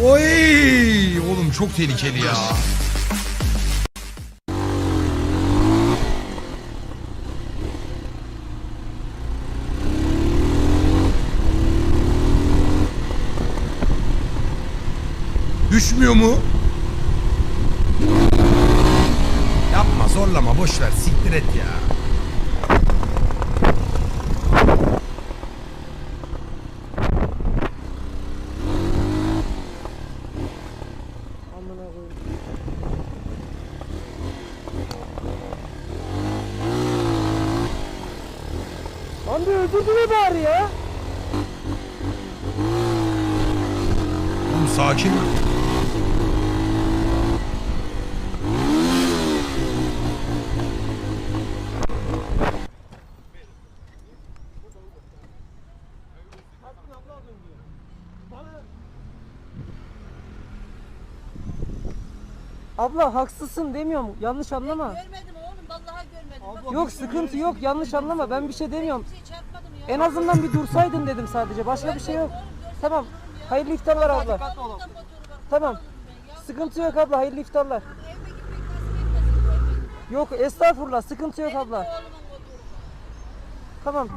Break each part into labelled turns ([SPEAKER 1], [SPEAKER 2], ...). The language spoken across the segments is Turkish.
[SPEAKER 1] Oy! Oğlum çok tehlikeli ya. Düşmüyor mu? Yapma zorlama boş ver siktir et ya.
[SPEAKER 2] Amına koyayım. Lan bir öldürdü bari ya.
[SPEAKER 1] Oğlum sakin.
[SPEAKER 2] Abla haksızsın demiyorum. Yanlış anlama.
[SPEAKER 3] Görmedim oğlum vallahi görmedim.
[SPEAKER 2] Yok sıkıntı yok. Yanlış anlama. Ben bir şey demiyorum. En azından bir dursaydın dedim sadece. Başka bir şey yok. Tamam. Hayırlı iftarlar abla. Tamam. Sıkıntı yok abla. Hayırlı iftarlar. Yok estağfurullah. Sıkıntı yok abla. Tamam.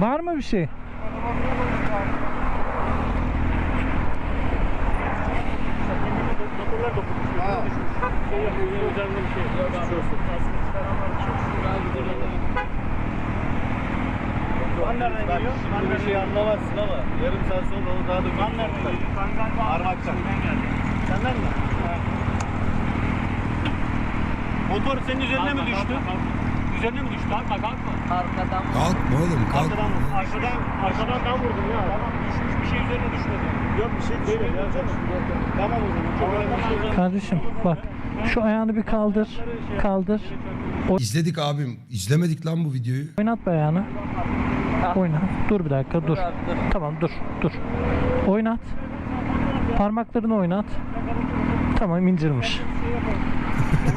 [SPEAKER 4] Var mı bir şey?
[SPEAKER 5] Motorlar dokunmuş. Ha. Şey yapıyor. Yine üzerinde bir şey. Geçmiş olsun. Kan nereden geliyor? Şimdi bir şey anlamazsın ama yarım saat sonra onu daha da Kan nereden geliyor? Kan galiba Armak'tan. Senden mi? Motor senin üzerine mi düştü? Üzerine mi düştü? Kalkma kalkma.
[SPEAKER 1] Kalkma oğlum kalk.
[SPEAKER 5] Arkadan, arkadan, arkadan ben vurdum ya. Tamam düşmüş bir şey üzerine düşmedi. Yok bir şey düşmedi ya canım. Tamam o zaman. Çok önemli şey.
[SPEAKER 4] Kardeşim bak şu ayağını bir kaldır. Kaldır.
[SPEAKER 1] İzledik abim. İzlemedik lan bu videoyu.
[SPEAKER 4] Oynat bir ayağını. Oynat. Dur bir dakika dur. Tamam dur dur. Oynat. Parmaklarını oynat. Tamam incirmiş.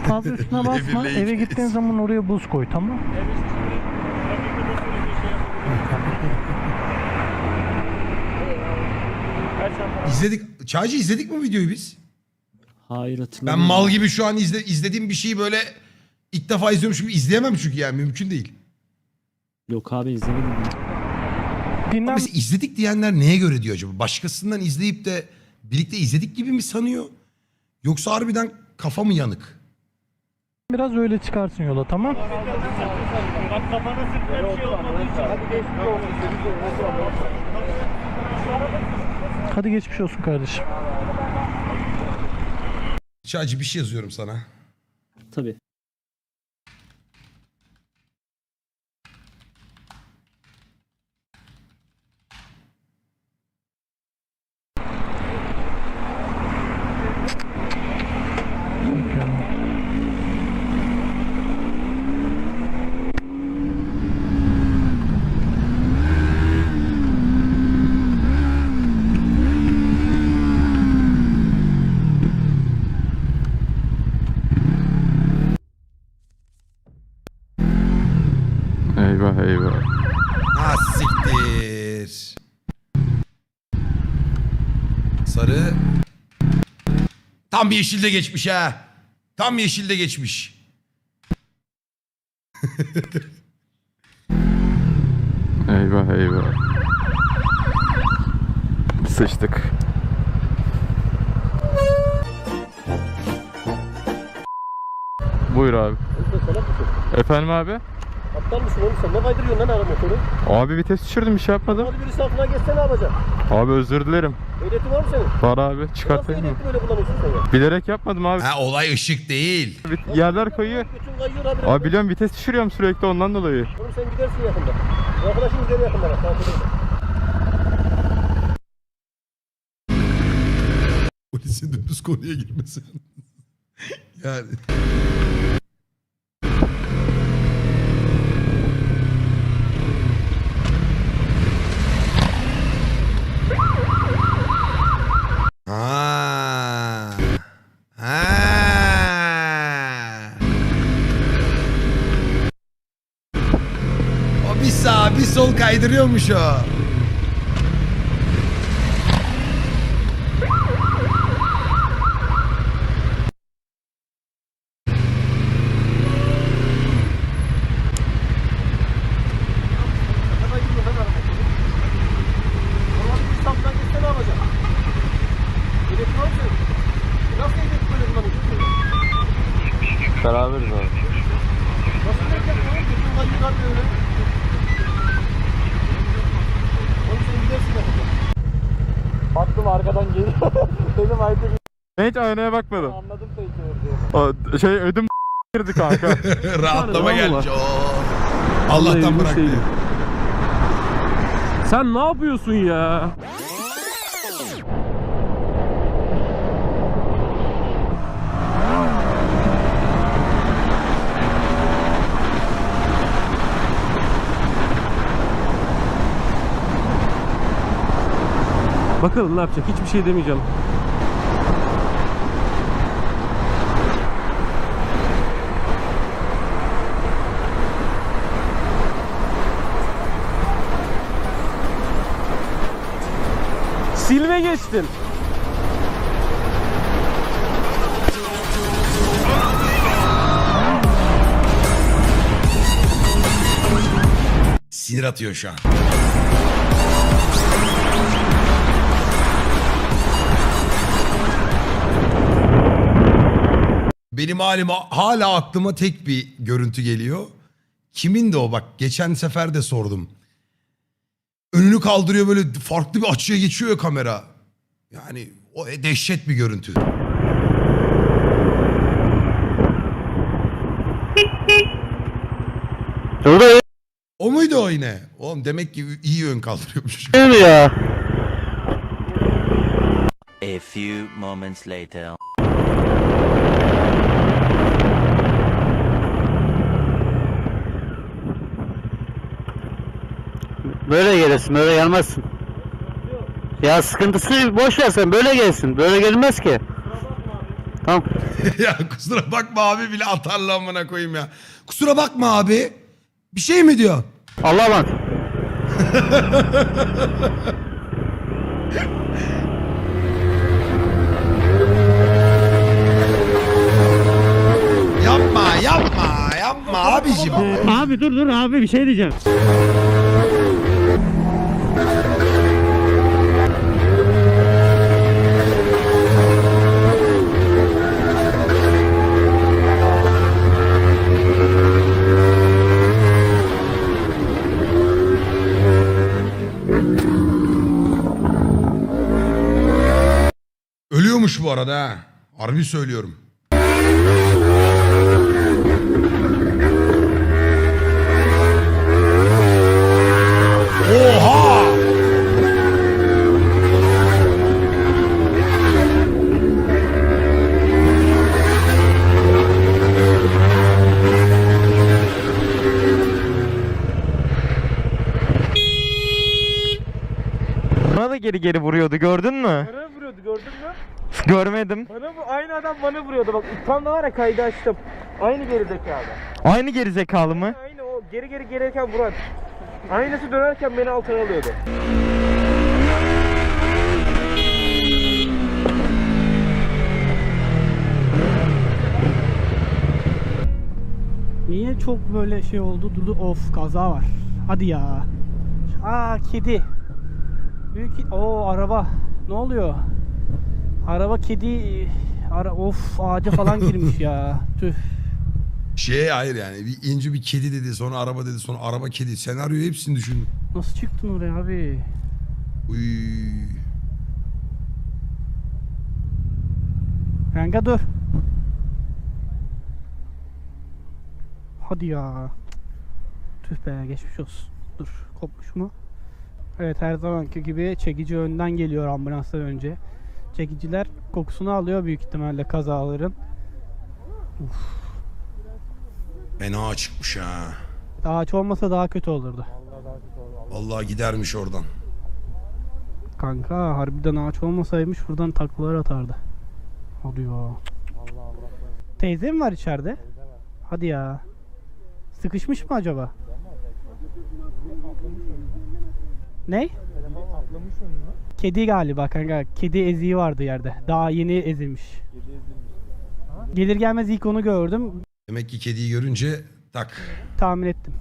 [SPEAKER 4] Fazla üstüne basma. Eve gittiğin zaman oraya buz koy tamam
[SPEAKER 1] İzledik. Çaycı izledik mi videoyu biz?
[SPEAKER 6] Hayır
[SPEAKER 1] Ben
[SPEAKER 6] hatırlamıyorum.
[SPEAKER 1] mal gibi şu an izle, izlediğim bir şeyi böyle ilk defa izliyormuş gibi izleyemem çünkü yani mümkün değil.
[SPEAKER 6] Yok abi izlemedim.
[SPEAKER 4] Dinlen.
[SPEAKER 1] Mesela izledik diyenler neye göre diyor acaba? Başkasından izleyip de birlikte izledik gibi mi sanıyor? Yoksa harbiden kafa mı yanık?
[SPEAKER 4] Biraz öyle çıkarsın yola tamam.
[SPEAKER 5] Bak kafana sırtına bir şey olmadığı için. Hadi geçmiş olsun.
[SPEAKER 4] Hadi geçmiş olsun kardeşim.
[SPEAKER 1] Çaycı bir şey yazıyorum sana.
[SPEAKER 6] Tabii.
[SPEAKER 7] Eyvah eyvah.
[SPEAKER 1] Ha siktir. Sarı. Tam bir yeşilde geçmiş ha. Tam yeşilde geçmiş.
[SPEAKER 7] Eyvah eyvah. Sıçtık. Buyur abi. Efendim abi?
[SPEAKER 5] Aptal mısın oğlum sen? Ne kaydırıyorsun lan ara motoru?
[SPEAKER 7] Abi vites düşürdüm bir şey yapmadım.
[SPEAKER 5] Hadi birisi altına geçse ne yapacaksın?
[SPEAKER 7] Abi özür dilerim.
[SPEAKER 5] Ehliyetin var mı senin?
[SPEAKER 7] Var abi
[SPEAKER 5] Nasıl
[SPEAKER 7] çıkartayım mı?
[SPEAKER 5] ehliyeti böyle kullanıyorsun sen ya?
[SPEAKER 7] Bilerek yapmadım abi.
[SPEAKER 1] Ha olay ışık değil.
[SPEAKER 7] Vit- Yerler kayıyor.
[SPEAKER 5] Bütün kayıyor abi.
[SPEAKER 7] Abi biliyorum vites düşürüyorum sürekli ondan dolayı.
[SPEAKER 5] Oğlum sen gidersin yakında. Arkadaşın gider yakında bak. Takip edin.
[SPEAKER 1] Polisin dümdüz konuya girmesi. yani. Ha. O
[SPEAKER 5] bir sağ bir sol kaydırıyormuş o. Dedim artık
[SPEAKER 7] Ben hiç aynaya bakmadım.
[SPEAKER 5] anladım peki.
[SPEAKER 7] O şey ödüm girdi kanka.
[SPEAKER 1] Rahatlama
[SPEAKER 8] Vallahi.
[SPEAKER 1] gelmiş. Oo. Allah'tan bıraktı.
[SPEAKER 8] şey. Sen ne yapıyorsun ya? Bakalım ne yapacak? Hiçbir şey demeyeceğim. Silve geçtin.
[SPEAKER 1] Sinir atıyor şu an. Benim halime hala aklıma tek bir görüntü geliyor. Kimin de o bak geçen sefer de sordum. Önünü kaldırıyor böyle farklı bir açıya geçiyor ya kamera. Yani o dehşet bir görüntü. O muydu o yine? Oğlum demek ki iyi ön kaldırıyormuş.
[SPEAKER 9] A few moments later.
[SPEAKER 10] Böyle gelirsin, böyle gelmezsin. Ya sıkıntısı boş ver sen, böyle gelsin. Böyle gelmez ki. Tamam.
[SPEAKER 1] ya kusura bakma abi bile atarlı amına koyayım ya. Kusura bakma abi. Bir şey mi diyor?
[SPEAKER 10] Allah'a emanet.
[SPEAKER 1] Yapma yapma yapma abicim.
[SPEAKER 10] Abi dur dur abi bir şey diyeceğim.
[SPEAKER 1] Arada ha. Harbi söylüyorum. Oha!
[SPEAKER 7] Bana da geri geri vuruyordu gördün mü?
[SPEAKER 2] Bana vuruyordu gördün mü?
[SPEAKER 7] Görmedim.
[SPEAKER 2] Bana bu aynı adam bana vuruyordu bak tam da var ya kaydı açtım. Aynı gerizekalı.
[SPEAKER 7] Aynı geri zekalı mı?
[SPEAKER 2] Aynı o geri geri gelirken vuran. Aynısı dönerken beni altına alıyordu.
[SPEAKER 11] Niye çok böyle şey oldu? Durdu of kaza var. Hadi ya. Aa kedi. Büyük o araba. Ne oluyor? Araba kedi ara of ağaca falan girmiş ya. Tüh.
[SPEAKER 1] Şey hayır yani bir ince bir kedi dedi sonra araba dedi sonra araba kedi senaryoyu hepsini düşün.
[SPEAKER 11] Nasıl çıktın oraya abi?
[SPEAKER 1] Uy.
[SPEAKER 11] Kanka dur. Hadi ya. Tüh be geçmiş olsun. Dur kopmuş mu? Evet her zamanki gibi çekici önden geliyor ambulanstan önce. Çekiciler kokusunu alıyor büyük ihtimalle kazaların.
[SPEAKER 1] Fena çıkmış ha.
[SPEAKER 11] Daha aç olmasa daha kötü olurdu.
[SPEAKER 1] Vallahi gidermiş oradan.
[SPEAKER 11] Kanka harbiden ağaç olmasaymış buradan taklalar atardı. Hadi ya. Teyze mi var içeride? Hadi ya. Sıkışmış mı acaba? Ne? Kedi galiba kanka. Kedi eziği vardı yerde. Daha yeni ezilmiş. Gelir gelmez ilk onu gördüm.
[SPEAKER 1] Demek ki kediyi görünce tak.
[SPEAKER 11] Tahmin ettim.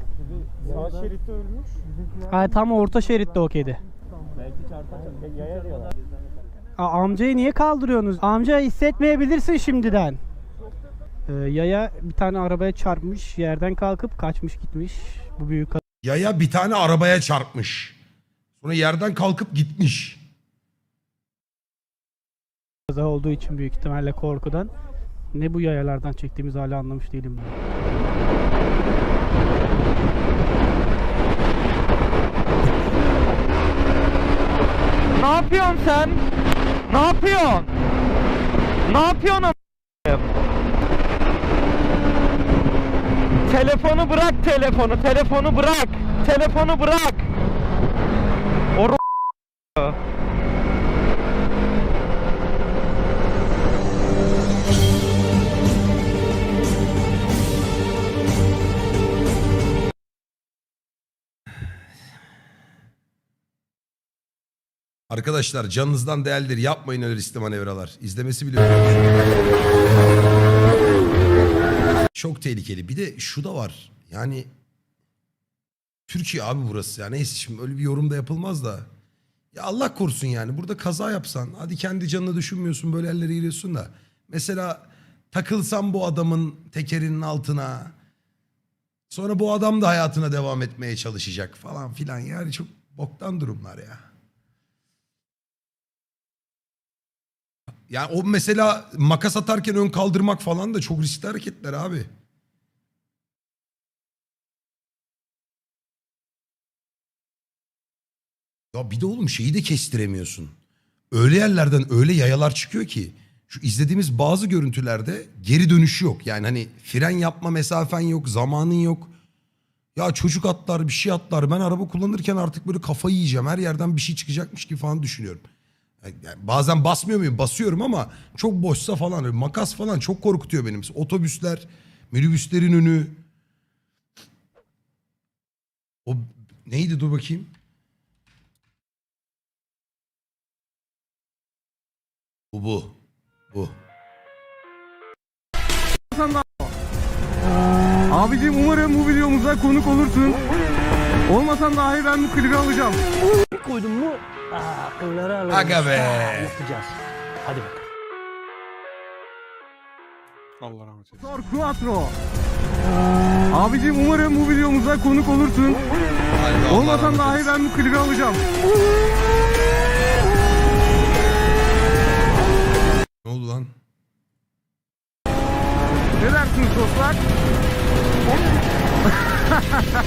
[SPEAKER 5] Sağ şeritte ölmüş.
[SPEAKER 11] Ha, tam orta şeritte o kedi.
[SPEAKER 5] Belki çarpan yaya diyorlar.
[SPEAKER 11] Aa, amcayı niye kaldırıyorsunuz? Amca hissetmeyebilirsin şimdiden. Ee, yaya bir tane arabaya çarpmış. Yerden kalkıp kaçmış gitmiş. Bu büyük
[SPEAKER 1] Yaya bir tane arabaya çarpmış. Sonra yerden kalkıp gitmiş.
[SPEAKER 11] kaza olduğu için büyük ihtimalle korkudan. Ne bu yayalardan çektiğimizi hala anlamış değilim ben.
[SPEAKER 7] Ne yapıyorsun sen? Ne yapıyorsun? Ne yapıyorsun? Telefonu bırak telefonu, telefonu bırak. Telefonu bırak.
[SPEAKER 1] Arkadaşlar canınızdan değerlidir. Yapmayın öyle riskli manevralar. İzlemesi bile Çok tehlikeli. Bir de şu da var. Yani Türkiye abi burası ya. Neyse şimdi öyle bir yorum da yapılmaz da. Ya Allah korusun yani. Burada kaza yapsan. Hadi kendi canını düşünmüyorsun. Böyle yerlere giriyorsun da. Mesela takılsan bu adamın tekerinin altına. Sonra bu adam da hayatına devam etmeye çalışacak falan filan. Yani çok boktan durumlar ya. Yani o mesela makas atarken ön kaldırmak falan da çok riskli hareketler abi. Ya bir de oğlum şeyi de kestiremiyorsun. Öyle yerlerden öyle yayalar çıkıyor ki şu izlediğimiz bazı görüntülerde geri dönüşü yok. Yani hani fren yapma mesafen yok, zamanın yok. Ya çocuk atlar, bir şey atlar. Ben araba kullanırken artık böyle kafayı yiyeceğim. Her yerden bir şey çıkacakmış gibi falan düşünüyorum. Yani bazen basmıyor muyum? Basıyorum ama çok boşsa falan makas falan çok korkutuyor benim. Otobüsler, minibüslerin önü. O neydi dur bakayım. Bu bu. Bu.
[SPEAKER 8] Abicim umarım bu videomuza konuk olursun. Olmasan dahi ben bu klibi alacağım.
[SPEAKER 10] Koydun mu? Aa, kılları alırız.
[SPEAKER 1] Aga be.
[SPEAKER 10] Aa, Yapacağız. Hadi bakalım.
[SPEAKER 8] Allah rahmet eylesin. Tor Quattro. Abicim umarım bu videomuza konuk olursun.
[SPEAKER 1] Allah
[SPEAKER 8] Olmasan dahi ben bu klibi alacağım.
[SPEAKER 1] Ne oldu lan?
[SPEAKER 8] Ne dersiniz dostlar?